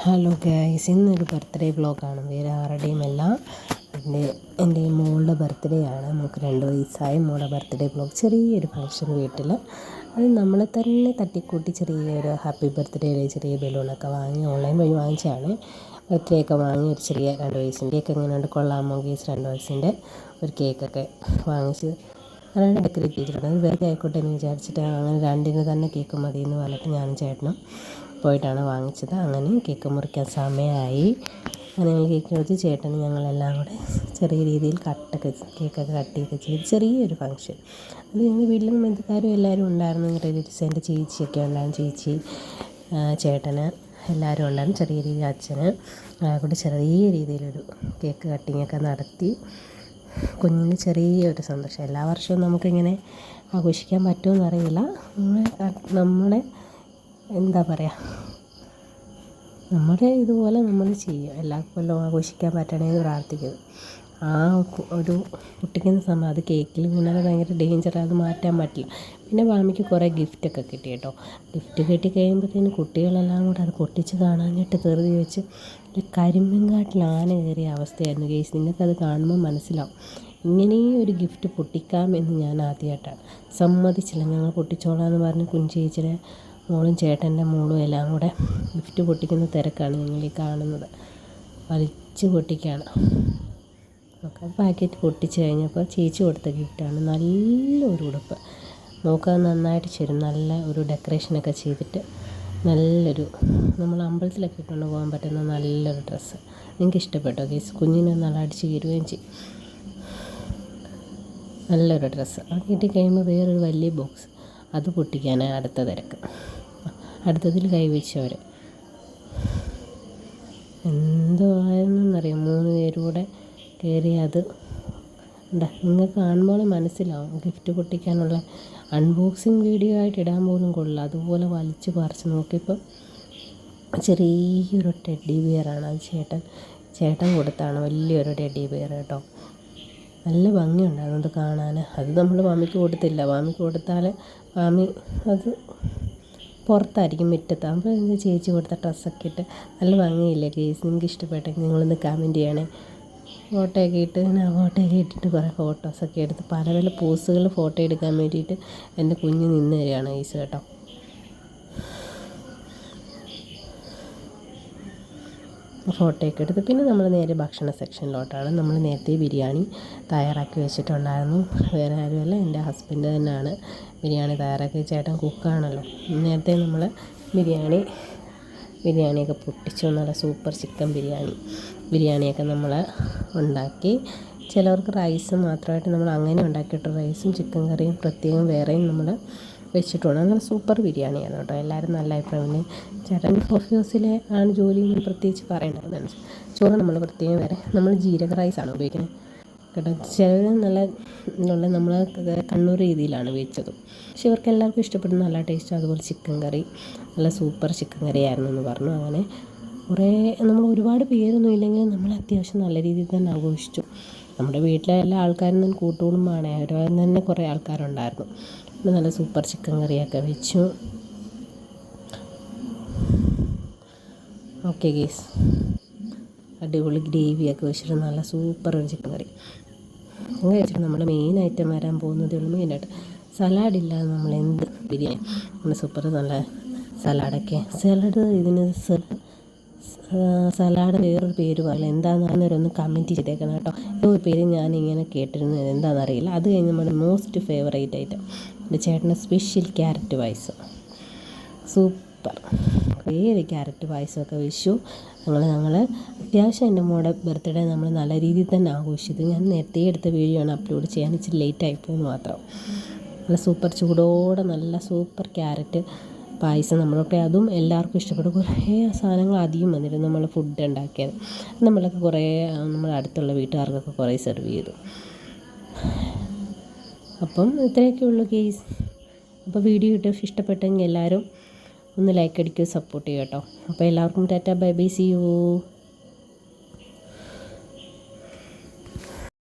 Hello guys ഇന്നൊരു birthday ബ്ലോഗാണ് വേറെ ആരുടെയും അല്ല. എന്റെ എന്റെ മോളുടെ ബർത്ത്ഡേ ആണ്. നമുക്ക് രണ്ട് വയസ്സായ. മോളുടെ ബർത്ത്ഡേ ബ്ലോഗ് ചെറിയൊരു ഫംഗ്ഷൻ വീട്ടിൽ അത് നമ്മളെ തന്നെ തട്ടിക്കൂട്ടി ചെറിയൊരു ഹാപ്പി ബർത്ത്ഡേ ചെറിയ ബലൂണൊക്കെ വാങ്ങി ഓൺലൈൻ വഴി വാങ്ങിച്ചാണ് ബർത്ത്ഡേ ഒക്കെ വാങ്ങി ഒരു ചെറിയ രണ്ട് വയസ്സിന്റെ ഒക്കെ എങ്ങനെയുണ്ട് കൊള്ളാമോ ഗീസ് രണ്ട് വയസ്സിന്റെ ഒരു കേക്കൊക്കെ വാങ്ങിച്ച് അങ്ങനെ ഡെക്കറേറ്റ് ചെയ്തിട്ടുണ്ട് അത് വെറുതെ ആയിക്കോട്ടെ എന്ന് വിചാരിച്ചിട്ട് അങ്ങനെ രണ്ടിന് തന്നെ കേക്ക് മതി എന്ന് പറഞ്ഞിട്ട് ഞാനും ചേട്ടനും പോയിട്ടാണ് വാങ്ങിച്ചത്. അങ്ങനെ കേക്ക് മുറിക്കാൻ സമയമായി. അങ്ങനെ ഞങ്ങൾ കേക്ക് മുറിച്ച് ചേട്ടന് ഞങ്ങളെല്ലാം കൂടെ ചെറിയ രീതിയിൽ കട്ടൊക്കെ കേക്കൊക്കെ കട്ട് ചെയ്ത് ചെയ്ത് ചെറിയൊരു ഫംഗ്ഷൻ. അത് ഞങ്ങൾ വീട്ടിലും ബന്ധുക്കാരും എല്ലാവരും ഉണ്ടായിരുന്നു. റിലേറ്റീവ്സ് എന്റെ ചേച്ചിയൊക്കെ ഉണ്ടായിരുന്നു. ചേച്ചി ചേട്ടന് എല്ലാവരും ഉണ്ടായിരുന്നു. ചെറിയ രീതിയിൽ അച്ഛന് കൂടെ ചെറിയ രീതിയിലൊരു കേക്ക് കട്ടിങ്ങൊക്കെ നടത്തി. കുഞ്ഞിന് ചെറിയൊരു സന്തോഷം. എല്ലാ വർഷവും നമുക്കിങ്ങനെ ആഘോഷിക്കാൻ പറ്റുമെന്നറിയില്ല അറിയില്ല നമ്മളെ എന്താ പറയുക നമ്മുടെ ഇതുപോലെ നമ്മൾ ചെയ്യുക എല്ലാ കൊല്ലവും ആഘോഷിക്കാൻ പറ്റണമെന്ന് പ്രാർത്ഥിക്കുന്നു. ആ ഒരു കുട്ടിക്കുന്ന സമയം അത് കേക്കിൽ വീണാൽ ഭയങ്കര ഡേഞ്ചറാണ് അത് മാറ്റാൻ പറ്റില്ല. പിന്നെ മാമിക്ക് കുറേ ഗിഫ്റ്റൊക്കെ കിട്ടി കേട്ടോ. ഗിഫ്റ്റ് കിട്ടി കഴിയുമ്പോഴത്തേന് കുട്ടികളെല്ലാം കൂടെ അത് പൊട്ടിച്ച് കാണാനായിട്ട് തെറുതി വെച്ച് കരിമ്പൻകാട്ടിൽ ആന കയറിയ അവസ്ഥയായിരുന്നു ഗേസ് നിങ്ങൾക്കത് കാണുമ്പോൾ മനസ്സിലാവും. ഇങ്ങനെയും ഒരു ഗിഫ്റ്റ് പൊട്ടിക്കാം എന്ന് ഞാൻ ആദ്യമായിട്ടാണ് സമ്മതിച്ചില്ല. ഞങ്ങൾ പൊട്ടിച്ചോളാം എന്ന് പറഞ്ഞ് കുഞ്ചേച്ചിയുടെ മോളും ചേട്ടന്റെ മോളും എല്ലാം കൂടെ ഗിഫ്റ്റ് പൊട്ടിക്കുന്ന തിരക്കാണ് നിങ്ങൾ ഈ കാണുന്നത്. വലിച്ച് പൊട്ടിക്കുകയാണ്. ഓക്കെ പാക്കറ്റ് പൊട്ടിച്ച് കഴിഞ്ഞപ്പോൾ ചേച്ചി കൊടുത്ത ഗിഫ്റ്റാണ് നല്ലൊരു ഉടുപ്പ്. നോക്കാൻ നന്നായിട്ട് ചേരും. നല്ല ഒരു ഡെക്കറേഷനൊക്കെ ചെയ്തിട്ട് നല്ലൊരു നമ്മൾ അമ്പലത്തിലൊക്കെ ഇട്ടുകൊണ്ട് പോകാൻ പറ്റുന്ന നല്ലൊരു ഡ്രസ്സ് നിങ്ങൾക്ക് ഇഷ്ടപ്പെട്ടോ? കേസ് കുഞ്ഞിനെ നല്ല അടിച്ച് കയറുകയും ചെയ്യും. നല്ലൊരു ഡ്രസ്സ് അത് കിട്ടിക്കഴിയുമ്പോൾ വേറൊരു വലിയ ബോക്സ് അത് പൊട്ടിക്കാനാണ് അടുത്ത തിരക്ക്. അടുത്തതിൽ കൈവച്ചവർ എന്തോ ആയെന്നറിയാം മൂന്ന് പേരും കൂടെ കയറി അത് നിങ്ങൾക്ക് കാണുമ്പോൾ മനസ്സിലാവും. ഗിഫ്റ്റ് പൊട്ടിക്കാനുള്ള അൺബോക്സിങ് വീഡിയോ ആയിട്ട് ഇടാൻ പോലും കൊള്ളില്ല. അതുപോലെ വലിച്ച് പറിച്ച് നോക്കിയപ്പോൾ ചെറിയൊരു ടെഡി ബിയറാണ് അത് ചേട്ടൻ ചേട്ടൻ കൊടുത്താണ്. വലിയൊരു ടെഡി ബിയർ കേട്ടോ. നല്ല ഭംഗിയുണ്ടായിരുന്നു അത് കാണാൻ അത് നമ്മൾ മാമിക്ക് കൊടുത്തില്ല. മാമിക്ക് കൊടുത്താൽ മാമി അത് പുറത്തായിരിക്കും മുറ്റത്ത്. അപ്പോൾ ചേച്ചി കൊടുത്ത ഡ്രസ്സൊക്കെ ഇട്ട് നല്ല ഭംഗിയില്ലേ കേസ് നിങ്ങൾക്ക് ഇഷ്ടപ്പെട്ടെങ്കിൽ നിങ്ങളൊന്ന് കമന്റ് ചെയ്യണേ. ഫോട്ടോയൊക്കെ ഇട്ട് ഇങ്ങനെ ഫോട്ടോയൊക്കെ ഇട്ടിട്ട് കുറേ ഫോട്ടോസൊക്കെ എടുത്ത് പല പല പോസുകൾ ഫോട്ടോ എടുക്കാൻ വേണ്ടിയിട്ട് എന്റെ കുഞ്ഞ് നിന്ന് തരികയാണ് ഈസ് കേട്ടോ. ഫോട്ടോയൊക്കെ എടുത്ത്. പിന്നെ നമ്മൾ നേരെ ഭക്ഷണ സെക്ഷനിലോട്ടാണ് നമ്മൾ നേരത്തെ ബിരിയാണി തയ്യാറാക്കി വെച്ചിട്ടുണ്ടായിരുന്നു. വേറെ ആരുമല്ല. എന്റെ ഹസ്ബൻഡ് തന്നെയാണ് ബിരിയാണി തയ്യാറാക്കി ചേട്ടൻ കുക്കാണല്ലോ നേരത്തെ നമ്മൾ ബിരിയാണി ബിരിയാണിയൊക്കെ പൊട്ടിച്ചു. നല്ല സൂപ്പർ ചിക്കൻ ബിരിയാണി ബിരിയാണിയൊക്കെ നമ്മൾ ഉണ്ടാക്കി. ചിലവർക്ക് റൈസ് മാത്രമായിട്ട് നമ്മൾ അങ്ങനെ ഉണ്ടാക്കിയിട്ട് റൈസും ചിക്കൻ കറിയും പ്രത്യേകം വേറെയും നമ്മൾ വെച്ചിട്ടുണ്ട്. നല്ല സൂപ്പർ ബിരിയാണിയാണ് കേട്ടോ. എല്ലാവരും നല്ല അഭിപ്രായം ചേട്ടൻ കോഫി ഹൗസിലെ ആണ് ജോലി പ്രത്യേകിച്ച് പറയേണ്ടതെന്ന് ചോറ് നമ്മൾ പ്രത്യേകം വേറെ നമ്മൾ ജീരക റൈസാണ് ഉപയോഗിക്കുന്നത്. കേട്ടോ. ചിലർ നല്ല നല്ല നമ്മൾ കണ്ണൂർ രീതിയിലാണ് ഉപയോഗിച്ചത് പക്ഷെ ഇവർക്ക് എല്ലാവർക്കും ഇഷ്ടപ്പെടുന്ന നല്ല ടേസ്റ്റ് അതുപോലെ ചിക്കൻ കറി നല്ല സൂപ്പർ ചിക്കൻ കറി ആയിരുന്നു എന്ന് പറഞ്ഞു. അങ്ങനെ കുറേ നമ്മൾ ഒരുപാട് പേരൊന്നും ഇല്ലെങ്കിലും നമ്മൾ അത്യാവശ്യം നല്ല രീതിയിൽ തന്നെ ആഘോഷിച്ചു. നമ്മുടെ വീട്ടിലെ എല്ലാ ആൾക്കാരും തന്നെ കൂട്ടുകുടുംബമാണ് അവർ തന്നെ കുറേ ആൾക്കാരുണ്ടായിരുന്നു. നല്ല സൂപ്പർ ചിക്കൻ കറിയൊക്കെ വെച്ചു. Okay guys. അടിപൊളി ഗ്രേവിയൊക്കെ വെച്ചിട്ട് നല്ല സൂപ്പർ ഒരു ചിക്കൻ കറി. അങ്ങനെ വെച്ചിട്ട് നമ്മുടെ മെയിൻ ഐറ്റം വരാൻ പോകുന്നതേ ഉള്ളൂ. മെയിനായിട്ട് സലാഡില്ലാതെ നമ്മൾ എന്ത് ബിരിയാണി. നമ്മൾ സൂപ്പർ നല്ല സലാഡൊക്കെ സലാഡ് ഇതിന് സലാഡ് വേറൊരു പേര് പറയില്ല എന്താണെന്ന് ഒന്ന് കമന്റ് ചെയ്തേക്കണം കേട്ടോ. ഒരു പേര് ഞാൻ ഇങ്ങനെ കേട്ടിരുന്നത്. എന്താണെന്നറിയില്ല അത് കഴിഞ്ഞ് നമ്മുടെ മോസ്റ്റ് ഫേവറേറ്റ് ഐറ്റം എന്റെ ചേട്ടന്റെ സ്പെഷ്യൽ ക്യാരറ്റ് പായസം. സൂപ്പർ കുറേ ക്യാരറ്റ് പായസമൊക്കെ വിഷു. ഞങ്ങൾ ഞങ്ങൾ അത്യാവശ്യം എന്റെ മോളുടെ ബർത്ത്ഡേ നമ്മൾ നല്ല രീതിയിൽ തന്നെ ആഘോഷിച്ചത് ഞാൻ നേരത്തെ എടുത്ത വീഡിയോ ആണ് അപ്ലോഡ് ചെയ്യാൻ ഇച്ചിരി ലേറ്റ് ആയിപ്പോയെന്ന് മാത്രം. നല്ല സൂപ്പർ ചൂടോടെ നല്ല സൂപ്പർ ക്യാരറ്റ് പായസം നമ്മളൊക്കെ അതും എല്ലാവർക്കും ഇഷ്ടപ്പെട്ടു കുറേ സാധനങ്ങൾ അധികം വന്നിരുന്നു നമ്മൾ ഫുഡ് ഉണ്ടാക്കിയത്. നമ്മളൊക്കെ കുറേ നമ്മുടെ അടുത്തുള്ള വീട്ടുകാർക്കൊക്കെ കുറേ സെർവ് ചെയ്തു. അപ്പം ഇത്രയൊക്കെ ഉള്ളൂ കേസ് അപ്പോൾ വീഡിയോ ഇട്ട് ഇഷ്ടപ്പെട്ടെങ്കിൽ എല്ലാവരും ഒന്ന് ലൈക്ക് അടിക്കുക സപ്പോർട്ട് ചെയ്യുക കേട്ടോ. അപ്പോൾ എല്ലാവർക്കും tata bye bye see you